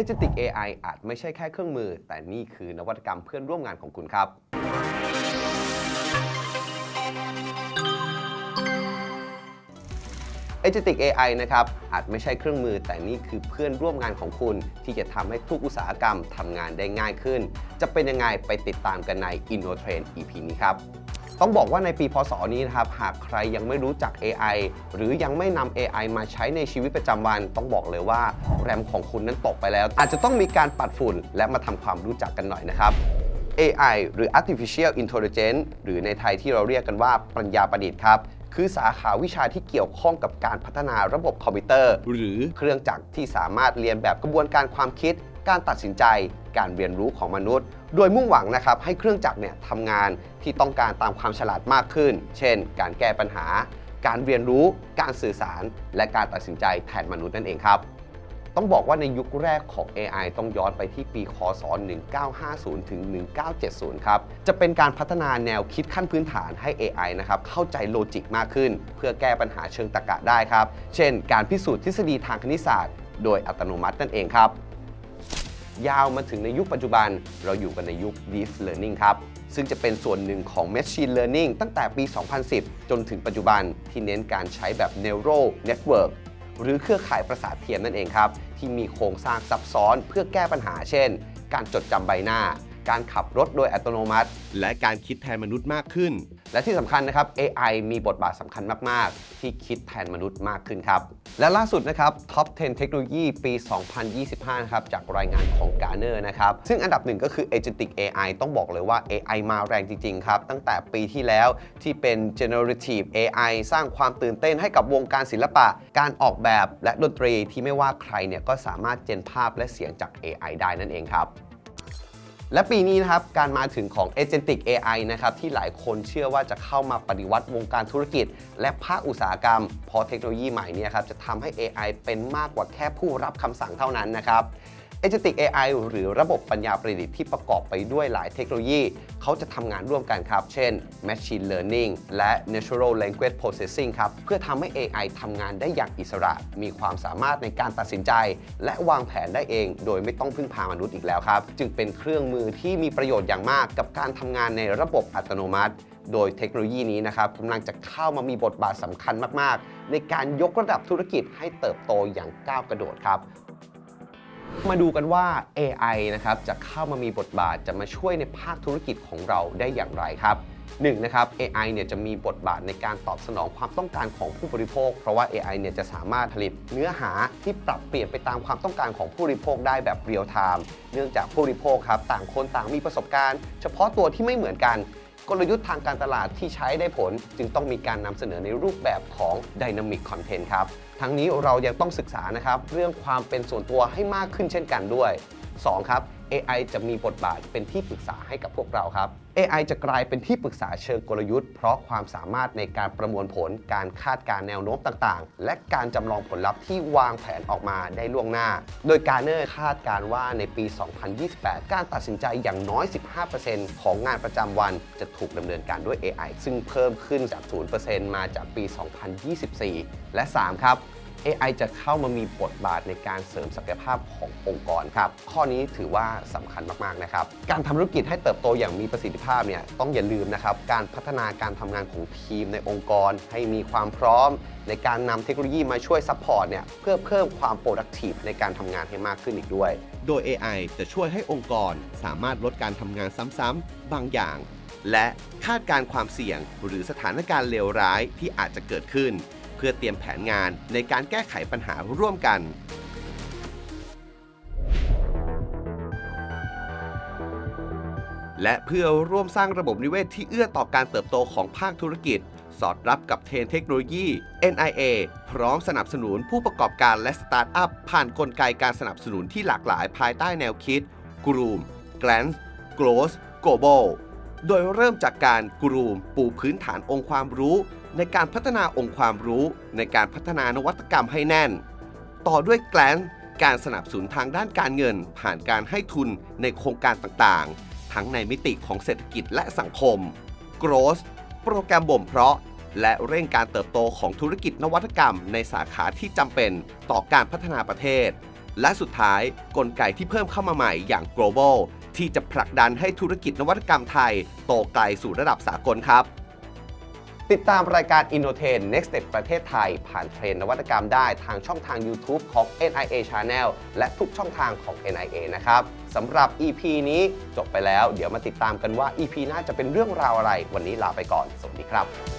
Agentic AI อาจไม่ใช่แค่เครื่องมือ แต่นี่คือนวัตกรรมเพื่อนร่วมงานของคุณครับ Agentic AI นะครับอาจไม่ใช่เครื่องมือ แต่นี่คือเพื่อนร่วมงานของคุณ ที่จะทำให้ทุกอุตสาหกรรมทำงานได้ง่ายขึ้น จะเป็นยังไงไปติดตามกันใน InnoTrain EP นี้ครับ ต้องบอกว่าในปีพศนี้นะครับหากใครยังไม่รู้จัก AI หรือยังไม่นำ AI มาใช้ในชีวิตประจำวัน ต้องบอกเลยว่าแรมของคุณนั้นตกไปแล้ว อาจจะต้องมีการปัดฝุ่นและมาทำความรู้จักกันหน่อยนะครับ AI หรือ Artificial Intelligence หรือในไทยที่เราเรียกกันว่าปัญญาประดิษฐ์ครับคือสาขาวิชาที่เกี่ยวข้องกับการพัฒนาระบบคอมพิวเตอร์ หรือเครื่องจักรที่สามารถเรียนแบบกระบวนการความคิด การตัดสินใจ การเรียนรู้ของมนุษย์ โดยมุ่งหวังนะครับให้เครื่องจักรเนี่ยทำงานที่ต้องการตามความฉลาดมากขึ้น เช่น การแก้ปัญหา การเรียนรู้ การสื่อสาร และการตัดสินใจแทนมนุษย์นั่นเองครับต้องบอกว่าในยุคแรกของ AI ต้องย้อนไปที่ปี คศ 1950 ถึง 1970 ครับ จะเป็นการพัฒนาแนวคิดขั้นพื้นฐานให้ AI นะครับ เข้าใจโลจิกมากขึ้น เพื่อแก้ปัญหาเชิงตรรกะได้ครับ เช่น การพิสูจน์ทฤษฎีทางคณิตศาสตร์ โดยอัตโนมัตินั่นเองครับ ยาวมาถึงในยุคปัจจุบัน เราอยู่กันในยุค Deep Learning ครับ ซึ่งจะเป็นส่วนหนึ่งของ Machine Learning ตั้งแต่ปี 2010 จนถึงปัจจุบันที่เน้นการใช้แบบ Neural Network หรือเครือข่ายประสาทเทียมนั่นเองครับ ที่มีโครงสร้างซับซ้อนเพื่อแก้ปัญหาเช่น การจดจำใบหน้า การขับรถโดยอัตโนมัติ และการคิดแทนมนุษย์มากขึ้น และที่สำคัญนะครับ AI มีบทบาทสำคัญมาก ๆ ที่คิดแทนมนุษย์มากขึ้นครับ และล่าสุดนะครับ Top 10 เทคโนโลยีปี 2025 นะครับ จากรายงานของ Gartner นะครับ ซึ่งอันดับหนึ่งก็คือ Agentic AI ต้องบอกเลยว่า AI มาแรงจริง ๆ ครับ ตั้งแต่ปีที่แล้วที่เป็น Generative AI สร้างความตื่นเต้นให้กับวงการศิลปะ การออกแบบและดนตรีที่ไม่ว่าใครเนี่ยก็สามารถเจนภาพและเสียงจาก AI ได้นั่นเองครับ และปีนี้นะครับการมาถึงของ Agentic AI นะครับที่หลายคนเชื่อว่าจะเข้ามาปฏิวัติวงการธุรกิจ และภาคอุตสาหกรรมเพราะเทคโนโลยีใหม่นี้ครับจะทำให้ AI เป็นมากกว่าแค่ผู้รับคำสั่งเท่านั้นนะครับ Agentic AI หรือระบบปัญญาประดิษฐ์ที่ประกอบไปด้วยหลายเทคโนโลยี เขาจะทำงานร่วมกันครับ เช่น Machine Learning และ Natural Language Processing ครับ เพื่อทำให้ AI ทำงานได้อย่างอิสระ มีความสามารถในการตัดสินใจ และวางแผนได้เอง โดยไม่ต้องพึ่งพามนุษย์อีกแล้วครับ จึงเป็นเครื่องมือที่มีประโยชน์อย่างมาก กับการทำงานในระบบอัตโนมัติ โดยเทคโนโลยีนี้นะครับกำลังจะเข้ามามีบทบาทสำคัญมาก ๆ ในการยกระดับธุรกิจให้เติบโตอย่างก้าวกระโดดครับ มาดูกันว่า AI นะครับจะเข้ามามีบทบาทจะมาช่วยในภาคธุรกิจของเราได้อย่างไรครับหนึ่งนะครับ AI เนี่ยจะมีบทบาทในการตอบสนองความต้องการของผู้บริโภค เพราะว่า AI เนี่ยจะสามารถผลิตเนื้อหาที่ปรับเปลี่ยนไปตามความต้องการของผู้บริโภคได้แบบเรียลไทม์เนื่องจากผู้บริโภคครับต่างคนต่างมีประสบการณ์ เฉพาะตัวที่ไม่เหมือนกัน กลยุทธ์ทางการตลาดที่ใช้ได้ผล จึงต้องมีการนำเสนอในรูปแบบของ Dynamic Content ครับ ทั้งนี้เรายังต้องศึกษานะครับเรื่องความเป็นส่วนตัวให้มากขึ้นเช่นกันด้วย 2. ครับ AI จะมีบทบาทเป็นที่ปรึกษาให้กับพวกเราครับ AI จะกลายเป็นที่ปรึกษาเชิงกลยุทธ์ เพราะความสามารถในการประมวลผล การคาดการแนวโน้มต่างๆ และการจำลองผลลัพธ์ที่วางแผนออกมาได้ล่วงหน้า โดยการเนอร์คาดการว่าในปี 2028 การตัดสินใจอย่างน้อย 15%ของงานประจำวันจะถูกดำเนินการด้วย AI ซึ่งเพิ่มขึ้นจาก 0%มาจากปี 2024 และ 3 ครับ AI จะเข้ามามีบทบาทในการเสริมศักยภาพขององค์กรครับ ข้อนี้ถือว่าสำคัญมาก ๆ นะครับ การทำธุรกิจให้เติบโตอย่างมีประสิทธิภาพเนี่ยต้องอย่าลืมนะครับ การพัฒนาการทำงานของทีมในองค์กร ให้มีความพร้อม ในการนำเทคโนโลยีมาช่วยซัพพอร์ตเนี่ยเพื่อเพิ่มความ productive ในการทำงานให้มากขึ้นอีกด้วย โดย AI จะช่วยให้องค์กรสามารถลดการทำงานซ้ำๆบางอย่าง และคาดการความเสี่ยงหรือสถานการณ์เลวร้ายที่อาจจะเกิดขึ้น เพื่อเตรียมแผนงานในการแก้ไขปัญหาร่วมกันและเพื่อร่วมสร้างระบบนิเวศที่เอื้อต่อการเติบโตของภาคธุรกิจ สอดรับกับเทรนเทคโนโลยี NIA พร้อมสนับสนุนผู้ประกอบการและสตาร์ทอัพ ผ่านนกลไกการสนับสนุนที่หลากหลายภายใต้แนวคิด Groom Glance Growth Global โดยเริ่มจากการกรูมปูพื้นฐานองค์ความรู้ ในการพัฒนาองค์ความรู้ ในการพัฒนานวัตกรรมให้แน่น ต่อด้วยแกลนการสนับสนุนทางด้านการเงิน ผ่านการให้ทุนในโครงการต่างๆ ทั้งในมิติของเศรษฐกิจและสังคม Growth โปรแกรมบ่มเพาะ และเร่งการเติบโตของธุรกิจนวัตกรรมในสาขาที่จำเป็นต่อการพัฒนาประเทศ และสุดท้ายกลไกที่เพิ่มเข้ามาใหม่อย่าง global ที่จะผลักดันให้ธุรกิจนวัตกรรมไทย โตไกลสู่ระดับสากลครับ ติดตามรายการ Innoten Next Step ประเทศไทย ผ่านเทรนนวัตกรรมได้ทางช่องทาง YouTube ของ NIA Channel และทุกช่องทางของ NIA นะครับสำหรับ EP นี้จบไปแล้ว เดี๋ยวมาติดตามกันว่า EP หน้าจะเป็นเรื่องราวอะไร วันนี้ลาไปก่อน สวัสดีครับ